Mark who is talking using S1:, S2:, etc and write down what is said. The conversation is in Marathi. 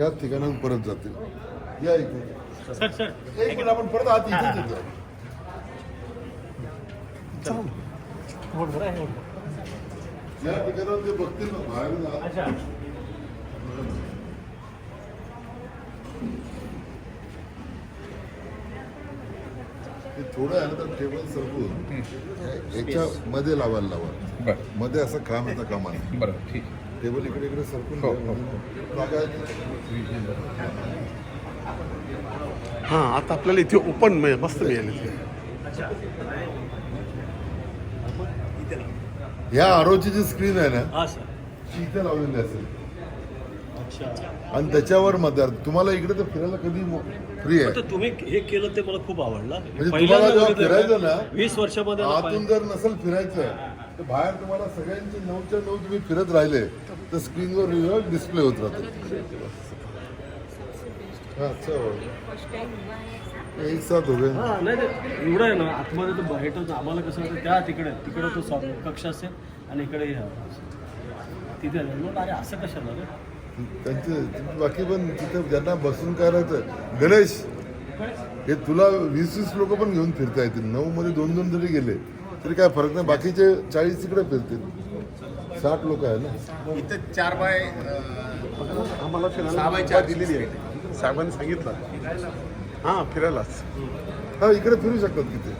S1: त्याच ठिकाणाहून परत जातील. या इकडे एक मिनिट आपण परत आत इथेच येतो या ठिकाणावर ते बघतील ना.
S2: अच्छा.
S1: ते थोडं आहे ना तर टेबल सरकून याच्या मध्ये लावायला लावा.
S3: बरं.
S1: मध्ये असं काम येतं कामा नाही
S3: बरं ठीक
S1: टेबल इकडे इकडे सरकून
S3: हो. हो.
S4: हां आता आपल्याला इथे ओपन मस्त मिळेल इथे.
S1: ह्या आरोची जी स्क्रीन आहे ना
S2: हा सर
S1: ती इथे लावलेली असेल.
S2: अच्छा.
S1: आणि त्याच्यावर मतदार तुम्हाला इकडे तर फिरायला कधी फ्री आहे.
S2: तुम्ही हे केलं ते मला खूप आवडलं.
S1: म्हणजे तुम्हाला जेव्हा फिरायचं ना,
S2: वीस वर्षामध्ये
S1: आतून जर नसेल फिरायचं तर बाहेर तुम्हाला सगळ्यांचे नऊच्या नऊ तुम्ही फिरत राहिले तर स्क्रीनवर डिस्प्ले होत राहतो. हा. एक साथ हो गए
S2: हा नाही एवढं आहे ना आतमध्ये तर भेटत आम्हाला कसं होतं त्या तिकडे तिकडे तो सा- कक्ष असेल आणि इकडे हे. तिथे अरे असं कशाला रे?
S1: त्यांचे बाकी पण तिथं ज्यांना बसून काय राहतं गणेश? हे तुला वीस वीस लोक पण घेऊन फिरता येतील. नऊ मध्ये दोन दोन जरी गेले. तरी काय फरक नाही. बाकीचे चाळीस तिकडे फिरतील. साठ लोक आहे ना.
S5: इथं चार बाय
S4: आम्हाला फिरायला
S5: चार
S4: दिलेली आहे. साहेबांनी सांगितलं. हां फिरायलाच.
S1: हा इकडे फिरू शकतात तिथे.